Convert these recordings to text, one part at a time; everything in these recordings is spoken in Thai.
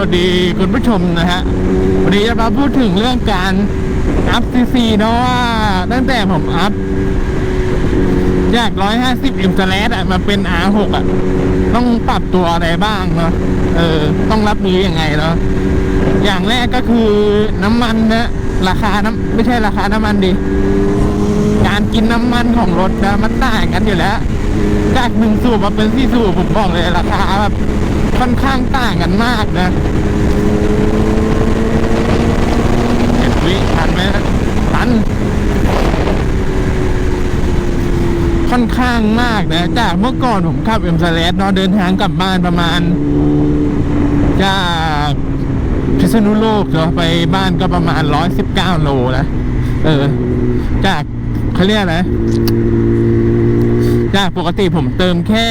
วัสดีคุณผู้ชมนะฮะ วันนี้จะมาพูดถึงเรื่องการอัพซีซีเนาะว่าตั้งแต่ผมอัพจาก150 m สแลดอะมาเป็น R6 อะต้องปรับตัวอะไรบ้างเนาะเออ ต้องรับมือยังไงเนาะอย่างแรกก็คือน้ำมันนะราคาน้ำไม่ใช่ราคาน้ำมันดิการกินน้ำมันของรถนะมันต่างกันอยู่แล้วจากหนึ่งสูบมาเป็นสี่สูบผมบอกเลยราคาแบบ ค่อนข้างต่างกันมากนะเห็นวิทันไหมทัน ค่อนข้างมากนะ จากเมื่อก่อนผมขับเอ็มซลสเนาะเดินทางกลับบ้านประมาณ จากพิษณุโลกเนาะไปบ้านก็ประมาณร้อยสิบเก้าโลนะ เออ จากเขาเรียกอะไรจากปกติผมเติมแค่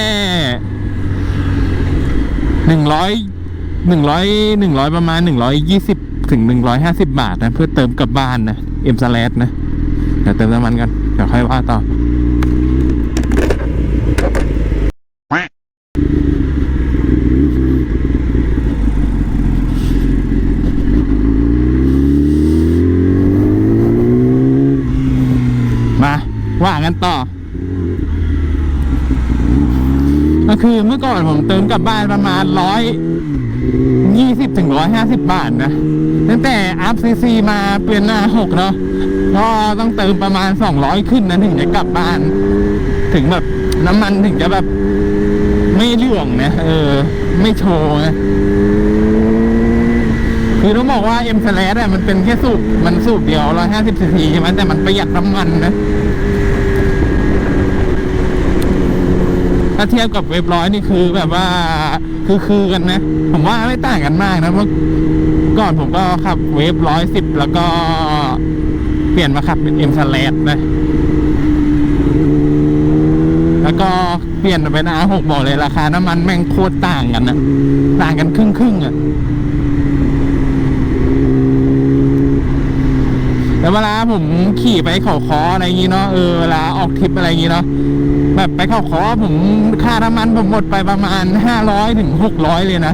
หนึ่งร้อยหนึ่งร้อยหนึ่งร้อยประมาณหนึ่งร้อยยี่สิบถึงหนึ่งร้อยห้าสิบบาทนะ เพื่อเติมกลับบ้านนะเอ็มสแลดนะเดี๋ยวเติมน้ำมันกันเดี๋ยวค่อยว่าต่อมาว่ากันต่อ ก็ คือเมื่อก่อนผมเติมกลับบ้านประมาณร้อยยี่สิบถึงร้อยห้าสิบบาทนะ ตั้งแต่อัพซีซีมาเปลี่ยนหน้าหกเนาะก็ต้องเติมประมาณสองร้อยขึ้นนะถึงจะกลับบ้าน ถึงแบบน้ำมันถึงจะแบบไม่เรื่องนะ เออ ไม่โชว์นะคือต้องบอกว่าเอ็มสแลดมันเป็นแค่สูบมันสูบเดียวร้อยห้าสิบซีซีใช่ไหมแต่มันประหยัดน้ำมันนะ ถ้าเทียบกับเว็บร้อยนี่คือแบบว่าคือคือกันนะ ผมว่าไม่ต่างกันมากนะเพราะก่อนผมก็ขับเวฟร้อยสิบแล้วก็เปลี่ยนมาขับเป็นเอ็มสแลดนะแล้วก็เปลี่ยนมาเป็นอาหกบอกเลยราคาน้ำมันแม่งโคตรต่างกันนะต่างกันครึ่งครึ่งอะ แล้วเวลาผมขี่ไปเขาคออะไรอย่างงี้เนาะเออเวลาออกทริปอะไรอย่างงี้เนาะแบบไปเขาขอผมค่าน้ำมันผมหมดไปประมาณห้าร้อยถึงหกร้อยเลยนะ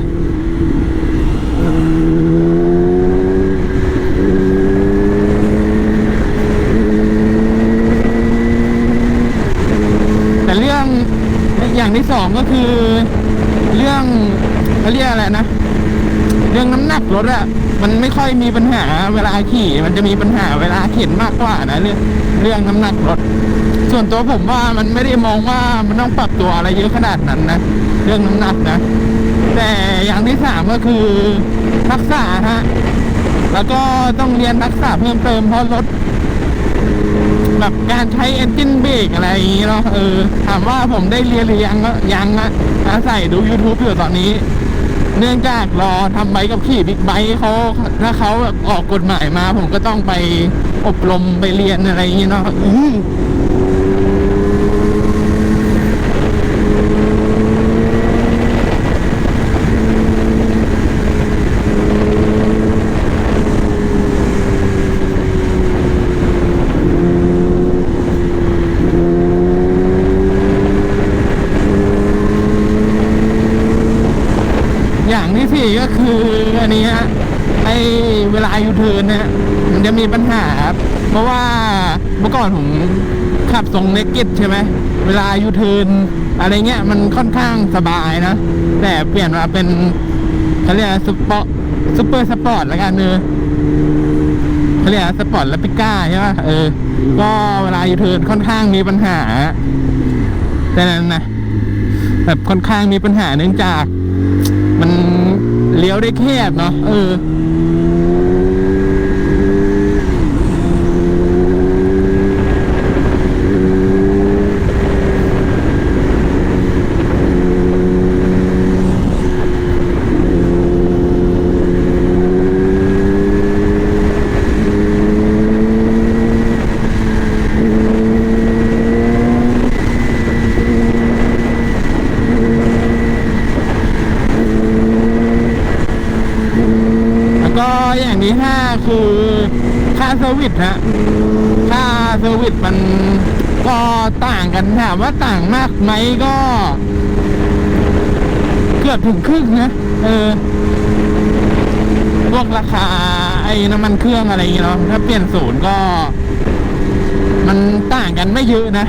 แต่เรื่องอย่างที่สองก็คือเรื่องเขาเรียกอะไรนะ เรื่องน้ำหนักรถอะมันไม่ค่อยมีปัญหาเวลาขี่ มันจะมีปัญหาเวลาเข็นมากกว่านะเรื่องเรื่องน้ำหนักรถ ส่วนตัวผมว่ามันไม่ได้มองว่ามันต้องปรับตัวอะไรเยอะขนาดนั้นนะเรื่องน้ำหนักนะแต่อย่างที่สามก็คือทักษะฮะแล้วก็ต้องเรียนทักษะเพิ่มเติมเพราะรถแบบการใช้เอนจินเบรกอะไรอย่างนี้เนาะเออถามว่าผมได้เรียนหรือยังก็ยังอะอาศัยดู YouTube อยู่ตอนนี้ เนื่องจากรอทำใบกับขี่บิ๊กไบค์เขาถ้าเขาแบบออกกฎหมายมา ผมก็ต้องไปอบรมไปเรียนอะไรอย่างเงี้ยเนาะอื้อ อย่างที่สี่ก็คืออันนี้ฮะไอ เวลายูเทิร์นเนี่ยมันจะมีปัญหาครับ เพราะว่าเมื่อก่อนผมขับทรงเนกเก็ตใช่ไหมเวลายูเทิร์นอะไรเงี้ยมันค่อนข้างสบายนะ แต่เปลี่ยนมาเป็นเขาเรียกซุปเปอร์ซุปเปอร์สปอร์ตแล้วกันเนอเขาเรียกสปอร์ตและปิก้าใช่ไหมเออ ก็เวลายูเทิร์นค่อนข้างมีปัญหาแต่นั้นนะแบบค่อนข้างมีปัญหาเนื่องจาก มันเลี้ยวได้แคบเนาะเออ แล้วก็อย่างที่ห้าคือค่า เซอร์วิสฮะค่าเซอร์วิสมันก็ต่างกันถามว่าต่างมากไหมก็ เกือบถึงครึ่งนะเออพวกราคาไอ้น้ำมันเครื่องอะไรอย่างเงี้ยเนาะถ้าเปลี่ยนศูนย์ก็ มันต่างกันไม่เยอะนะ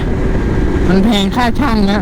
มันแพงค่าช่างนะ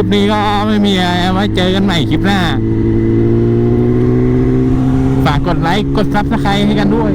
ลิปนี้ก็ไม่มีอะไรไว้เจอกันใหม่คลิปหน้า ฝากกดไลค์ กดซับสไครต์ให้กันด้วย